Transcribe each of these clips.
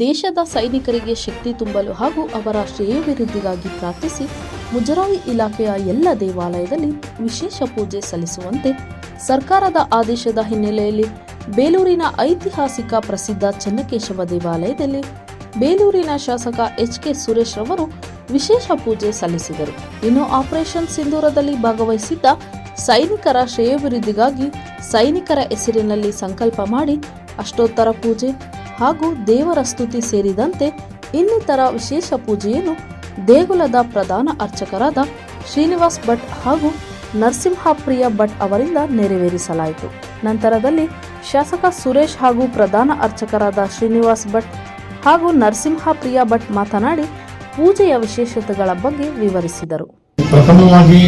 ದೇಶದ ಸೈನಿಕರಿಗೆ ಶಕ್ತಿ ತುಂಬಲು ಹಾಗೂ ಅವರ ಶ್ರೇಯೋಭಿವೃದ್ಧಿಗಾಗಿ ಪ್ರಾರ್ಥಿಸಿ ಮುಜರಾಯಿ ಇಲಾಖೆಯ ಎಲ್ಲ ದೇವಾಲಯದಲ್ಲಿ ವಿಶೇಷ ಪೂಜೆ ಸಲ್ಲಿಸುವಂತೆ ಸರ್ಕಾರದ ಆದೇಶದ ಹಿನ್ನೆಲೆಯಲ್ಲಿ ಬೇಲೂರಿನ ಐತಿಹಾಸಿಕ ಪ್ರಸಿದ್ಧ ಚನ್ನಕೇಶವ ದೇವಾಲಯದಲ್ಲಿ ಬೇಲೂರಿನ ಶಾಸಕ ಎಚ್ ಕೆ ಸುರೇಶ್ ರವರು ವಿಶೇಷ ಪೂಜೆ ಸಲ್ಲಿಸಿದರು. ಇನ್ನು ಆಪರೇಷನ್ ಸಿಂಧೂರದಲ್ಲಿ ಭಾಗವಹಿಸಿದ್ದ ಸೈನಿಕರ ಶ್ರೇಯೋಭಿವೃದ್ಧಿಗಾಗಿ ಸೈನಿಕರ ಹೆಸರಿನಲ್ಲಿ ಸಂಕಲ್ಪ ಮಾಡಿ ಅಷ್ಟೋತ್ತರ ಪೂಜೆ ಹಾಗೂ ದೇವರ ಸ್ತುತಿ ಸೇರಿದಂತೆ ಇನ್ನಿತರ ವಿಶೇಷ ಪೂಜೆಯನ್ನು ದೇಗುಲದ ಪ್ರಧಾನ ಅರ್ಚಕರಾದ ಶ್ರೀನಿವಾಸ್ ಭಟ್ ಹಾಗೂ ನರಸಿಂಹಪ್ರಿಯ ಭಟ್ ಅವರಿಂದ ನೆರವೇರಿಸಲಾಯಿತು. ನಂತರದಲ್ಲಿ ಶಾಸಕ ಸುರೇಶ್ ಹಾಗೂ ಪ್ರಧಾನ ಅರ್ಚಕರಾದ ಶ್ರೀನಿವಾಸ್ ಭಟ್ ಹಾಗೂ ನರಸಿಂಹಪ್ರಿಯ ಭಟ್ ಮಾತನಾಡಿ ಪೂಜೆಯ ವಿಶೇಷತೆಗಳ ಬಗ್ಗೆ ವಿವರಿಸಿದರು. ಪ್ರಥಮವಾಗಿ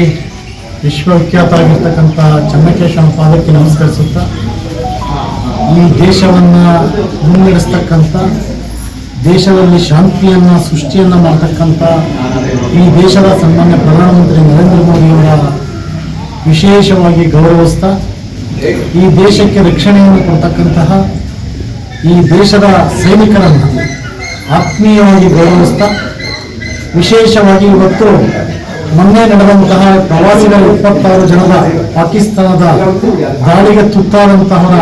ವಿಶ್ವವಿಖ್ಯಾತರಾಗಿರ್ತಕ್ಕಂಥ ಚನ್ನಕೇಶವ ಪಾದಕ್ಕೆ ನಮಸ್ಕರಿಸುತ್ತಾ ಈ ದೇಶವನ್ನು ಮುನ್ನಡೆಸ್ತಕ್ಕಂಥ, ದೇಶದಲ್ಲಿ ಶಾಂತಿಯನ್ನು, ಸೃಷ್ಟಿಯನ್ನು ಮಾಡ್ತಕ್ಕಂಥ ಈ ದೇಶದ ಸನ್ಮಾನ್ಯ ಪ್ರಧಾನಮಂತ್ರಿ ನರೇಂದ್ರ ಮೋದಿಯವರ ವಿಶೇಷವಾಗಿ ಗೌರವಿಸ್ತಾ, ಈ ದೇಶಕ್ಕೆ ರಕ್ಷಣೆಯನ್ನು ಕೊಡ್ತಕ್ಕಂತಹ ಈ ದೇಶದ ಸೈನಿಕರನ್ನು ಆತ್ಮೀಯವಾಗಿ ಗೌರವಿಸ್ತಾ, ವಿಶೇಷವಾಗಿ ಇವತ್ತು ಮೊನ್ನೆ ನಡೆದಂತಹ ಪ್ರವಾಸಿಗರ ಇಪ್ಪತ್ತಾರು ಜನರ ಪಾಕಿಸ್ತಾನದ ದಾಳಿಗೆ ತುತ್ತಾದಂತಹವರ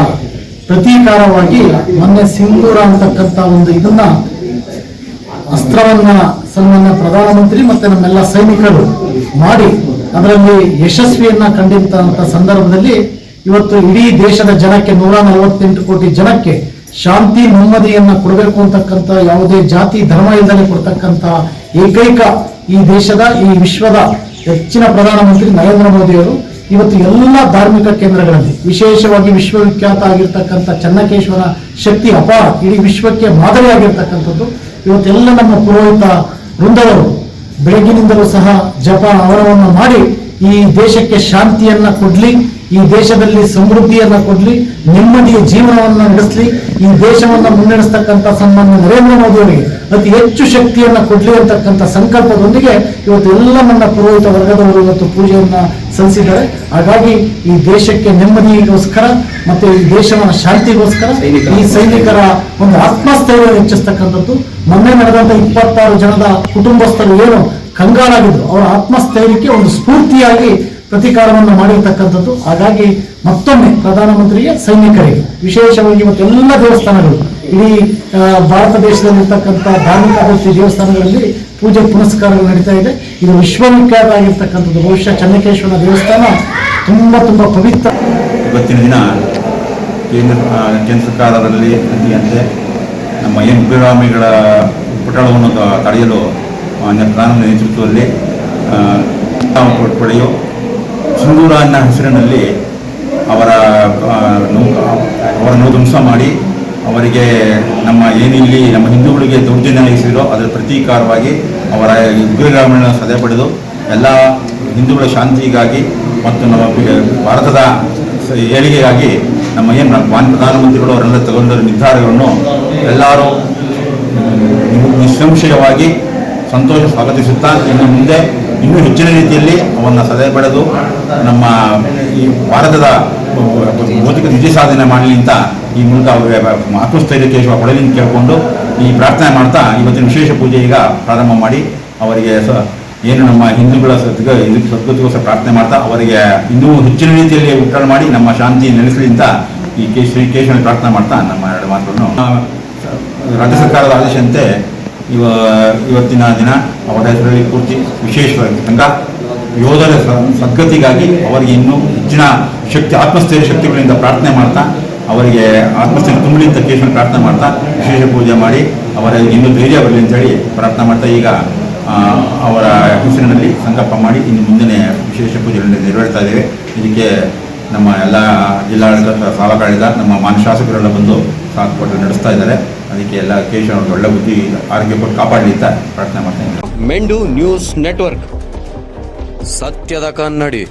ಪ್ರತೀಕಾರವಾಗಿ ಮೊನ್ನೆ ಸಿಂಧೂರ ಅಂತಕ್ಕಂಥ ಒಂದು ಇದನ್ನ ಅಸ್ತ್ರವನ್ನ ಸನ್ಮಾನ್ಯ ಪ್ರಧಾನಮಂತ್ರಿ ಮತ್ತೆ ನಮ್ಮೆಲ್ಲ ಸೈನಿಕರು ಮಾಡಿ ಅದರಲ್ಲಿ ಯಶಸ್ವಿಯನ್ನ ಕಂಡಿದ್ದಂತ ಸಂದರ್ಭದಲ್ಲಿ ಇವತ್ತು ಇಡೀ ದೇಶದ ಜನಕ್ಕೆ ನೂರ ನಲವತ್ತೆಂಟು ಕೋಟಿ ಜನಕ್ಕೆ ಶಾಂತಿ ನೆಮ್ಮದಿಯನ್ನ ಕೊಡಬೇಕು ಅಂತಕ್ಕಂಥ ಯಾವುದೇ ಜಾತಿ ಧರ್ಮ ಇಲ್ಲದೆ ಕೊಡ್ತಕ್ಕಂಥ ಏಕೈಕ ಈ ದೇಶದ ಈ ವಿಶ್ವದ ಹೆಚ್ಚಿನ ಪ್ರಧಾನಮಂತ್ರಿ ನರೇಂದ್ರ ಮೋದಿಯವರು ಇವತ್ತು ಎಲ್ಲ ಧಾರ್ಮಿಕ ಕೇಂದ್ರಗಳಲ್ಲಿ, ವಿಶೇಷವಾಗಿ ವಿಶ್ವವಿಖ್ಯಾತ ಆಗಿರ್ತಕ್ಕಂಥ ಚನ್ನಕೇಶ್ವರ ಶಕ್ತಿ ಅಪಾರ, ಇಡೀ ವಿಶ್ವಕ್ಕೆ ಮಾದರಿಯಾಗಿರ್ತಕ್ಕಂಥದ್ದು ಇವತ್ತೆಲ್ಲ ನಮ್ಮ ಪುರೋಹಿತ ವೃಂದವರು ಬೆಳಗಿನಿಂದಲೂ ಸಹ ಜಪ ಅವರವನ್ನು ಮಾಡಿ ಈ ದೇಶಕ್ಕೆ ಶಾಂತಿಯನ್ನ ಕೊಡ್ಲಿ, ಈ ದೇಶದಲ್ಲಿ ಸಮೃದ್ಧಿಯನ್ನ ಕೊಡ್ಲಿ, ನೆಮ್ಮದಿಯ ಜೀವನವನ್ನ ನಡೆಸಲಿ, ಈ ದೇಶವನ್ನ ಮುನ್ನಡೆಸ್ತಕ್ಕಂಥ ಸನ್ಮಾನ್ಯ ನರೇಂದ್ರ ಮೋದಿ ಅವರಿಗೆ ಅತಿ ಹೆಚ್ಚು ಶಕ್ತಿಯನ್ನ ಕೊಡ್ಲಿ ಅಂತಕ್ಕಂಥ ಸಂಕಲ್ಪದೊಂದಿಗೆ ಇವತ್ತು ಎಲ್ಲ ನನ್ನ ಪುರೋಹಿತ ವರ್ಗದವರು ಇವತ್ತು ಪೂಜೆಯನ್ನ ಸಲ್ಲಿಸಿದ್ದಾರೆ. ಹಾಗಾಗಿ ಈ ದೇಶಕ್ಕೆ ನೆಮ್ಮದಿಗೋಸ್ಕರ ಮತ್ತು ಈ ದೇಶವನ್ನ ಶಾಂತಿಗೋಸ್ಕರ ಈ ಸೈನಿಕರ ಒಂದು ಆತ್ಮಸ್ಥೈರ್ಯ ಹೆಚ್ಚಿಸ್ತಕ್ಕಂಥದ್ದು. ಮೊನ್ನೆ ನಡೆದಂತ ಇಪ್ಪತ್ತಾರು ಜನದ ಕುಟುಂಬಸ್ಥರು ಏನು ಕಂಗಾಲಾಗಿದ್ರು. ಅವರ ಆತ್ಮಸ್ಥೈರ್ಯಕ್ಕೆ ಒಂದು ಸ್ಫೂರ್ತಿಯಾಗಿ ಪ್ರತೀಕಾರವನ್ನು ಮಾಡಿರ್ತಕ್ಕಂಥದ್ದು. ಹಾಗಾಗಿ ಮತ್ತೊಮ್ಮೆ ಪ್ರಧಾನಮಂತ್ರಿಗೆ ಸೈನಿಕರಿಗೆ ವಿಶೇಷವಾಗಿ ಮತ್ತೆಲ್ಲ ದೇವಸ್ಥಾನಗಳು ಇಡೀ ಭಾರತ ದೇಶದಲ್ಲಿರ್ತಕ್ಕಂಥ ಧಾರ್ಮಿಕ ದೇವಸ್ಥಾನಗಳಲ್ಲಿ ಪೂಜೆ ಪುನಸ್ಕಾರಗಳು ನಡೀತಾ ಇದೆ. ಇದು ವಿಶ್ವವಿಖ್ಯಾತ ಆಗಿರ್ತಕ್ಕಂಥದ್ದು. ಬಹುಶಃ ಚನ್ನಕೇಶ್ವರ ದೇವಸ್ಥಾನ ತುಂಬ ತುಂಬ ಪವಿತ್ರ. ಇವತ್ತಿನ ದಿನ ಕೇಂದ್ರ ಕೇಂದ್ರ ಸರ್ಕಾರದಲ್ಲಿ ಅಂತೆ ನಮ್ಮ ಏನು ಉಗ್ರಗಾಮಿಗಳ ಪುಟಳವನ್ನು ತ- ತಡೆಯಲು ಪ್ರಧಾನಮಂತ್ರಿ ನೇತೃತ್ವದಲ್ಲಿ ಪಡೆಯು ಸಿಂಧೂರ ಅನ್ನ ಹೆಸರಿನಲ್ಲಿ ಅವರ ಅವರನ್ನು ಧ್ವಂಸ ಮಾಡಿ ಅವರಿಗೆ ನಮ್ಮ ಏನಿಲ್ಲಿ ನಮ್ಮ ಹಿಂದೂಗಳಿಗೆ ದೌರ್ಜನ್ಯ ನಡೆಸಿದರೋ ಅದರ ಪ್ರತೀಕಾರವಾಗಿ ಅವರ ಉಗ್ರಗಾಮಿಗಳನ್ನು ಸದೆ ಪಡೆದು ಎಲ್ಲ ಹಿಂದೂಗಳ ಶಾಂತಿಗಾಗಿ ಮತ್ತು ನಮ್ಮ ಭಾರತದ ಏಳಿಗೆಗಾಗಿ ನಮ್ಮ ಏನು ಮಾನ್ಯ ಪ್ರಧಾನಮಂತ್ರಿಗಳು ಅವರೆಲ್ಲ ತಗೊಂಡಿರೋ ನಿರ್ಧಾರಗಳನ್ನು ಎಲ್ಲರೂ ನಿಸ್ಸಂಶಯವಾಗಿ ಸಂತೋಷ ಸ್ವಾಗತಿಸುತ್ತಾ ಇನ್ನು ಮುಂದೆ ಇನ್ನೂ ಹೆಚ್ಚಿನ ರೀತಿಯಲ್ಲಿ ಅವನ್ನು ಸದೆ ಪಡೆದು ನಮ್ಮ ಈ ಭಾರತದ ಭೌತಿಕ ನಿಜ ಸಾಧನೆ ಮಾಡಲಿ ಅಂತ ಈ ಮೂಲಕ ಅವರಿಗೆ ಆತ್ಮಸ್ಥೈರ್ಯಕ್ಕೆ ಕೊಡಲಿ ಕೇಳಿಕೊಂಡು ಈ ಪ್ರಾರ್ಥನೆ ಮಾಡ್ತಾ ಇವತ್ತಿನ ವಿಶೇಷ ಪೂಜೆ ಈಗ ಪ್ರಾರಂಭ ಮಾಡಿ ಅವರಿಗೆ ಸ ಏನು ನಮ್ಮ ಹಿಂದೂಗಳ ಸದ್ಗ ಹಿಂದೂ ಸದ್ಗತಿಗೋಸ್ಕರ ಪ್ರಾರ್ಥನೆ ಮಾಡ್ತಾ ಅವರಿಗೆ ಇನ್ನೂ ಹೆಚ್ಚಿನ ರೀತಿಯಲ್ಲಿ ಉತ್ತರ ಮಾಡಿ ನಮ್ಮ ಶಾಂತಿ ನೆಲೆಸಲಿ ಅಂತ ಈ ಕೆ ಶ್ರೀ ಕೇಶವನ ಪ್ರಾರ್ಥನೆ ಮಾಡ್ತಾ ನಮ್ಮ ಎರಡು ಮಾತುಗಳನ್ನು. ರಾಜ್ಯ ಸರ್ಕಾರದ ಆದೇಶಂತೆ ಇವ, ಇವತ್ತಿನ ದಿನ ಅವರ ಹೆಸರಲ್ಲಿ ಪೂರ್ತಿ ವಿಶೇಷವಾಗಿ ತಂಡ ಯೋಧರ ಸದ್ಗತಿಗಾಗಿ ಅವರಿಗೆ ಇನ್ನೂ ಹೆಚ್ಚಿನ ಶಕ್ತಿ, ಆತ್ಮಸ್ಥೈರ್ಯ ಶಕ್ತಿಗಳಿಂದ ಪ್ರಾರ್ಥನೆ ಮಾಡ್ತಾ ಅವರಿಗೆ ಆತ್ಮಸ್ಥೈರ್ಯ ತುಂಬಲಿ ಅಂತ ಕೇಶವನ ಪ್ರಾರ್ಥನೆ ಮಾಡ್ತಾ ವಿಶೇಷ ಪೂಜೆ ಮಾಡಿ ಅವರ ಇನ್ನೂ ಧೈರ್ಯ ಬರಲಿ ಅಂತೇಳಿ ಪ್ರಾರ್ಥನೆ ಮಾಡ್ತಾ ಈಗ ಅವರ ಹೆಸರಿನಲ್ಲಿ ಸಂಕಲ್ಪ ಮಾಡಿ ಇನ್ನು ಮುಂದಿನ ವಿಶೇಷ ಪೂಜೆಗಳನ್ನು ನೆರವೇರ್ತಾ ಇದ್ದೇವೆ. ಇದಕ್ಕೆ ನಮ್ಮ ಎಲ್ಲ ಜಿಲ್ಲಾಡಳಿತ ಸಾಲಗಾಳಿದ ನಮ್ಮ ಮಾನ್ಯ ಶಾಸಕರೆಲ್ಲ ಬಂದು ಕೊಟ್ಟು ನಡೆಸ್ತಾ ಇದ್ದಾರೆ. ಅದಕ್ಕೆ ಎಲ್ಲ ಕೇಶವ ಒಳ್ಳೆ ಬುದ್ಧಿ ಆರೋಗ್ಯ ಕೊಟ್ಟು ಕಾಪಾಡಲಿ ಅಂತ ಪ್ರಾರ್ಥನೆ ಮಾಡ್ತಾ ಮೆಂಡು ನ್ಯೂಸ್ ನೆಟ್ವರ್ಕ್. ಸತ್ಯದ ಕನ್ನಡಿ.